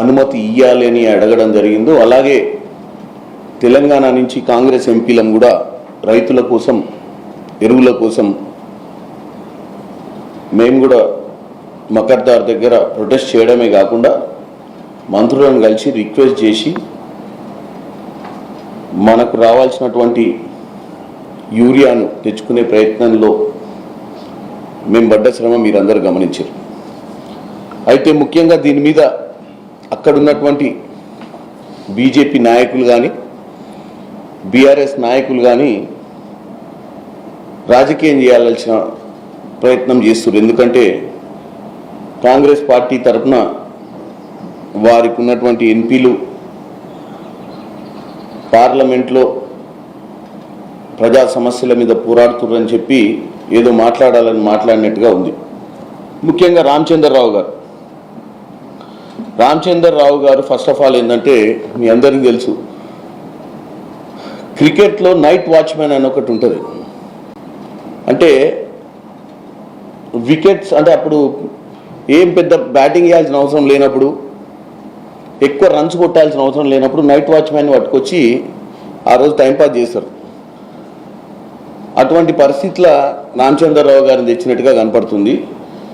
అనుమతి ఇవ్వాలి అని అడగడం జరిగిందో అలాగే తెలంగాణ నుంచి కాంగ్రెస్ ఎంపీలను కూడా రైతుల కోసం ఎరువుల కోసం మేము కూడా మకర్దార్ దగ్గర ప్రొటెస్ట్ చేయడమే కాకుండా మంత్రులను కలిసి రిక్వెస్ట్ చేసి మనకు రావాల్సినటువంటి యూరియాను తెచ్చుకునే ప్రయత్నంలో మేము పడ్డ శ్రమ మీరందరూ గమనించారు. అయితే ముఖ్యంగా దీని మీద అక్కడ ఉన్నటువంటి బీజేపీ నాయకులు కానీ బీఆర్ఎస్ నాయకులు కానీ రాజకీయం చేయాల్సిన ప్రయత్నం చేస్తున్నారు ఎందుకంటే కాంగ్రెస్ పార్టీ తరఫున వారికి ఉన్నటువంటి ఎంపీలు పార్లమెంట్లో ప్రజా సమస్యల మీద పోరాడుతున్నారని చెప్పి ఏదో మాట్లాడాలని మాట్లాడినట్టుగా ఉంది. ముఖ్యంగా రామచంద్రరావు గారు. రామచంద్రరావు గారు ఫస్ట్ ఆఫ్ ఆల్ ఏంటంటే మీ అందరికీ తెలుసు క్రికెట్లో నైట్ వాచ్మెన్ అని ఒకటి ఉంటుంది. అంటే వికెట్స్ అంటే అప్పుడు ఏం పెద్ద బ్యాటింగ్ వేయాల్సిన అవసరం లేనప్పుడు ఎక్కువ రన్స్ కొట్టాల్సిన అవసరం లేనప్పుడు నైట్ వాచ్మెన్ పట్టుకొచ్చి ఆ రోజు టైంపాస్ చేస్తారు. అటువంటి పరిస్థితుల రామచంద్రరావు గారిని తెచ్చినట్టుగా కనపడుతుంది.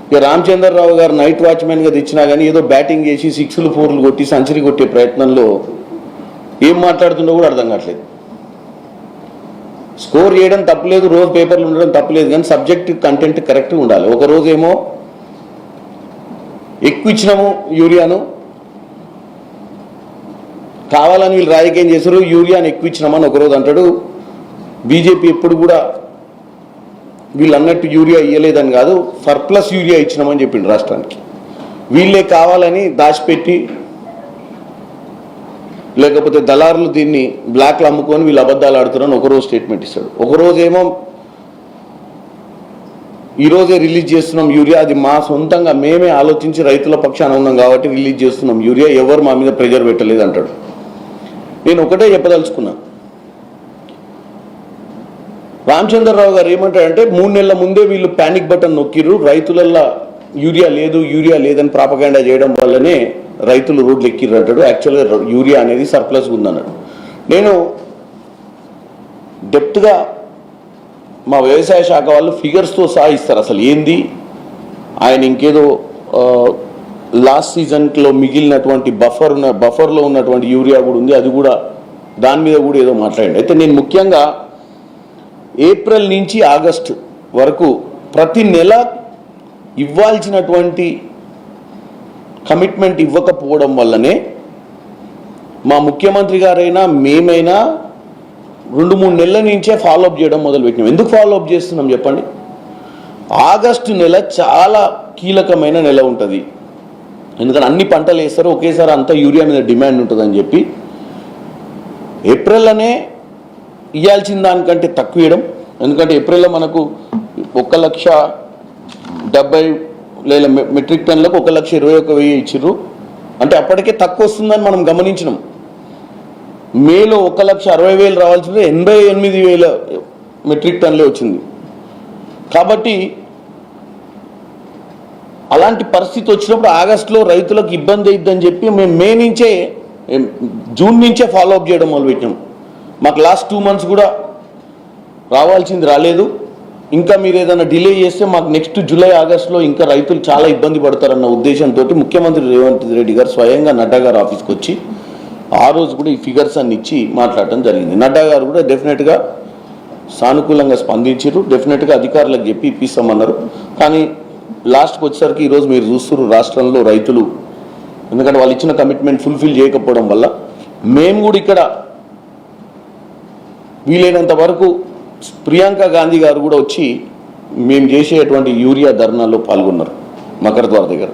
ఇక రామచంద్రరావు గారు నైట్ వాచ్మెన్గా తెచ్చినా కానీ ఏదో బ్యాటింగ్ చేసి సిక్స్లు ఫోర్లు కొట్టి సెంచరీ కొట్టే ప్రయత్నంలో ఏం మాట్లాడుతుండో కూడా అర్థం కావట్లేదు. స్కోర్ చేయడం తప్పలేదు రోజు పేపర్లు ఉండడం తప్పలేదు కానీ సబ్జెక్ట్ కంటెంట్ కరెక్ట్గా ఉండాలి. ఒక రోజు ఏమో ఎక్కువ ఇచ్చినాము యూరియాను. కావాలని వీళ్ళు రాజకీయం చేశారు యూరియాను ఎక్కువ ఇచ్చినామని ఒకరోజు అంటాడు. బీజేపీ ఎప్పుడు కూడా వీళ్ళు అన్నట్టు యూరియా ఇవ్వలేదని కాదు సర్ప్లస్ యూరియా ఇచ్చినామని చెప్పిండు రాష్ట్రానికి. వీళ్ళే కావాలని దాచిపెట్టి లేకపోతే దళారులు దీన్ని బ్లాక్లో అమ్ముకొని వీళ్ళు అబద్ధాలు ఆడుతున్నారని ఒకరోజు స్టేట్మెంట్ ఇస్తాడు. ఒకరోజేమో ఈరోజే రిలీజ్ చేస్తున్నాం యూరియా అది మా సొంతంగా మేమే ఆలోచించి రైతుల పక్షాన ఉన్నాం కాబట్టి రిలీజ్ చేస్తున్నాం యూరియా ఎవరు మా మీద ప్రెజర్ పెట్టలేదు అంటాడు. నేను ఒకటే చెప్పదలుచుకున్నా రామచంద్రరావు గారు ఏమంటారంటే మూడు నెలల ముందే వీళ్ళు ప్యానిక్ బటన్ నొక్కిర్రు. రైతులల్లో యూరియా లేదు యూరియా లేదని ప్రాపగాండా చేయడం వల్లనే రైతులు రోడ్లు ఎక్కిర్రు అంటాడు. యాక్చువల్గా యూరియా అనేది సర్ప్లస్ ఉందన్నాడు నేను డెప్త్గా మా వ్యవసాయ శాఖ వాళ్ళు ఫిగర్స్తో సహా ఇస్తారు. అసలు ఏంది? ఆయన ఇంకేదో లాస్ట్ సీజన్లో మిగిలినటువంటి బఫర్ ఉన్న బఫర్లో ఉన్నటువంటి యూరియా కూడా ఉంది. అది కూడా దాని మీద కూడా ఏదో మాట్లాడండి. అయితే నేను ముఖ్యంగా ఏప్రిల్ నుంచి ఆగస్టు వరకు ప్రతి నెల ఇవ్వాల్సినటువంటి కమిట్మెంట్ ఇవ్వకపోవడం వల్లనే మా ముఖ్యమంత్రి గారైనా మేమైనా రెండు మూడు నెలల నుంచే ఫాలోఅప్ చేయడం మొదలుపెట్టినాం. ఎందుకు ఫాలోఅప్ చేస్తున్నాం చెప్పండి? ఆగస్టు నెల చాలా కీలకమైన నెల ఉంటుంది. ఎందుకంటే అన్ని పంటలు వేస్తారు ఒకేసారి అంతా యూరియా మీద డిమాండ్ ఉంటుందని చెప్పి ఏప్రిల్లోనే ఇవ్వాల్సిన దానికంటే తక్కువ ఇవ్వడం ఎందుకంటే ఏప్రిల్లో మనకు ఒక లక్ష డెబ్బై లేదా మెట్రిక్ టన్లకు ఒక లక్ష ఇరవై ఒక వెయ్యి ఇచ్చిర్రు. అంటే అప్పటికే తక్కువ వస్తుందని మనం గమనించినాం. మేలో ఒక లక్ష అరవై వేలు రావాల్సింది ఎనభై ఎనిమిది వేల మెట్రిక్ టన్లే వచ్చింది. కాబట్టి అలాంటి పరిస్థితి వచ్చినప్పుడు ఆగస్టులో రైతులకు ఇబ్బంది అయిద్దని చెప్పి మేము మే నుంచే జూన్ నుంచే ఫాలో అప్ చేయడం మొదలుపెట్టినాం మాకు లాస్ట్ టూ మంత్స్ కూడా రావాల్సింది రాలేదు. ఇంకా మీరు ఏదైనా డిలే చేస్తే మాకు నెక్స్ట్ జూలై ఆగస్టులో ఇంకా రైతులు చాలా ఇబ్బంది పడతారన్న ఉద్దేశంతో ముఖ్యమంత్రి రేవంత్ రెడ్డి గారు స్వయంగా నడ్డా గారు ఆఫీస్కి వచ్చి ఆ రోజు కూడా ఈ ఫిగర్స్ అన్ని ఇచ్చి మాట్లాడటం జరిగింది. నడ్డా గారు కూడా డెఫినెట్గా సానుకూలంగా స్పందించారు డెఫినెట్గా అధికారులకు చెప్పి ఇప్పిస్తామన్నారు. కానీ లాస్ట్కి వచ్చేసరికి ఈరోజు మీరు చూస్తున్నారు రాష్ట్రంలో రైతులు. ఎందుకంటే వాళ్ళు ఇచ్చిన కమిట్మెంట్ ఫుల్ఫిల్ చేయకపోవడం వల్ల మేము కూడా ఇక్కడ వీలైనంత వరకు ప్రియాంక గాంధీ గారు కూడా వచ్చి మేము చేసేటువంటి యూరియా ధర్నాల్లో పాల్గొన్నారు మకరద్వార దగ్గర.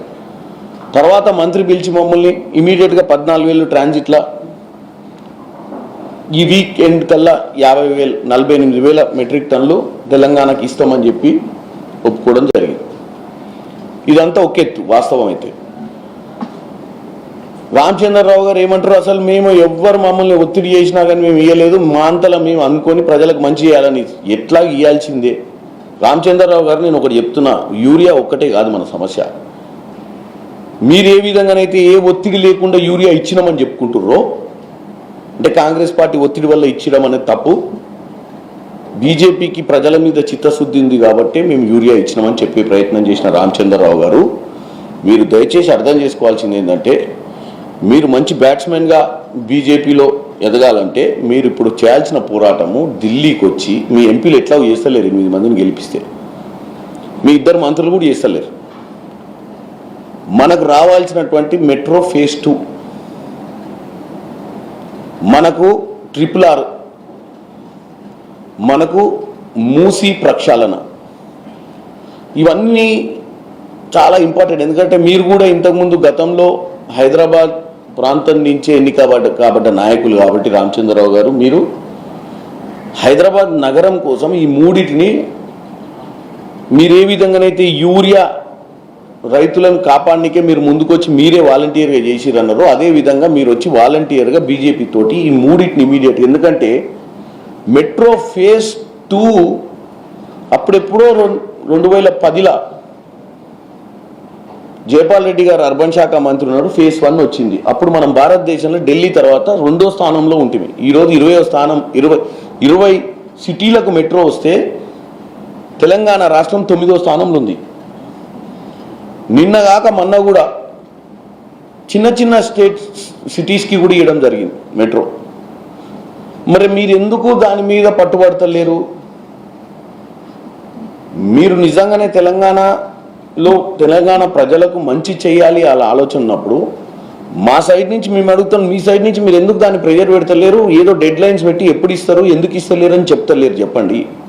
తర్వాత మంత్రి పిలిచి మమ్మల్ని ఇమీడియట్గా పద్నాలుగు వేలు ట్రాన్జిట్లా ఈ వీక్ ఎండ్ కల్లా యాభై వేలు నలభై ఎనిమిది వేల మెట్రిక్ టన్నులు తెలంగాణకి ఇస్తామని చెప్పి ఒప్పుకోవడం జరిగింది. ఇదంతా ఒక ఎత్తు వాస్తవం అయితే. రామచంద్రరావు గారు ఏమంటారు? అసలు మేము ఎవ్వరు మమ్మల్ని ఒత్తిడి చేసినా కానీ మేము ఇవ్వలేదు మా అంతలా మేము అనుకొని ప్రజలకు మంచి చేయాలని ఎట్లా ఇవ్వాల్సిందే రామచంద్రరావు గారు నేను ఒకటి చెప్తున్నా. యూరియా ఒక్కటే కాదు మన సమస్య. మీరు ఏ విధంగానైతే ఏ ఒత్తిడి లేకుండా యూరియా ఇచ్చినామని చెప్పుకుంటుర్రో అంటే కాంగ్రెస్ పార్టీ ఒత్తిడి వల్ల ఇచ్చడం అనేది తప్పు. బీజేపీకి ప్రజల మీద చిత్తశుద్ధి ఉంది కాబట్టి మేము యూరియా ఇచ్చినామని చెప్పే ప్రయత్నం చేసిన రామచంద్రరావు గారు మీరు దయచేసి అర్థం చేసుకోవాల్సింది ఏంటంటే మీరు మంచి బ్యాట్స్మెన్గా బీజేపీలో ఎదగాలంటే మీరు ఇప్పుడు చేయాల్సిన పోరాటము ఢిల్లీకి వచ్చి మీ ఎంపీలు ఎట్లా చేస్తలేరు ఎనిమిది మందిని గెలిపిస్తే. మీ ఇద్దరు మంత్రులు కూడా చేస్తలేరు. మనకు రావాల్సినటువంటి మెట్రో ఫేజ్ టూ. మనకు ట్రిపుల్ ఆర్. మనకు మూసి ప్రక్షాళన. ఇవన్నీ చాలా ఇంపార్టెంట్. ఎందుకంటే మీరు కూడా ఇంతకుముందు గతంలో హైదరాబాద్ ప్రాంతం నుంచే ఎన్నికబడ్డ కాబడ్డ నాయకులు కాబట్టి రామచంద్రరావు గారు మీరు హైదరాబాద్ నగరం కోసం ఈ మూడిటిని మీరు ఏ విధంగానైతే యూరియా రైతులను కాపాడనికే మీరు ముందుకొచ్చి మీరే వాలంటీర్గా చేసిరన్నారో అదే విధంగా మీరు వచ్చి వాలంటీర్గా బీజేపీ తోటి ఈ మూడింటిని ఇమీడియట్ ఎందుకంటే మెట్రో ఫేజ్ టూ అప్పుడెప్పుడో రెండు వేల పదిలో జయపాల్ రెడ్డి గారు అర్బన్ శాఖ మంత్రి ఉన్నాడు ఫేజ్ వన్ వచ్చింది. అప్పుడు మనం భారతదేశంలో ఢిల్లీ తర్వాత రెండో స్థానంలో ఉంటుంది ఈరోజు ఇరవయో స్థానం ఇరవై ఇరవై సిటీలకు మెట్రో వస్తే తెలంగాణ రాష్ట్రం తొమ్మిదో స్థానంలో ఉంది. నిన్నగాక మొన్న కూడా చిన్న చిన్న స్టేట్ సిటీస్కి కూడా ఇవ్వడం జరిగింది మెట్రో. మరి మీరు ఎందుకు దాని మీద పట్టుబడతలేరు? మీరు నిజంగానే తెలంగాణ లో తెలంగాణ ప్రజలకు మంచి చేయాలి అలా ఆలోచన ఉన్నప్పుడు మా సైడ్ నుంచి మేము అడుగుతాం మీ సైడ్ నుంచి మీరు ఎందుకు దాన్ని ప్రెజర్ పెడతలేరు? ఏదో డెడ్ లైన్స్ పెట్టి ఎప్పుడు ఇస్తారు ఎందుకు ఇస్తలేరు అని చెప్తలేరు చెప్పండి.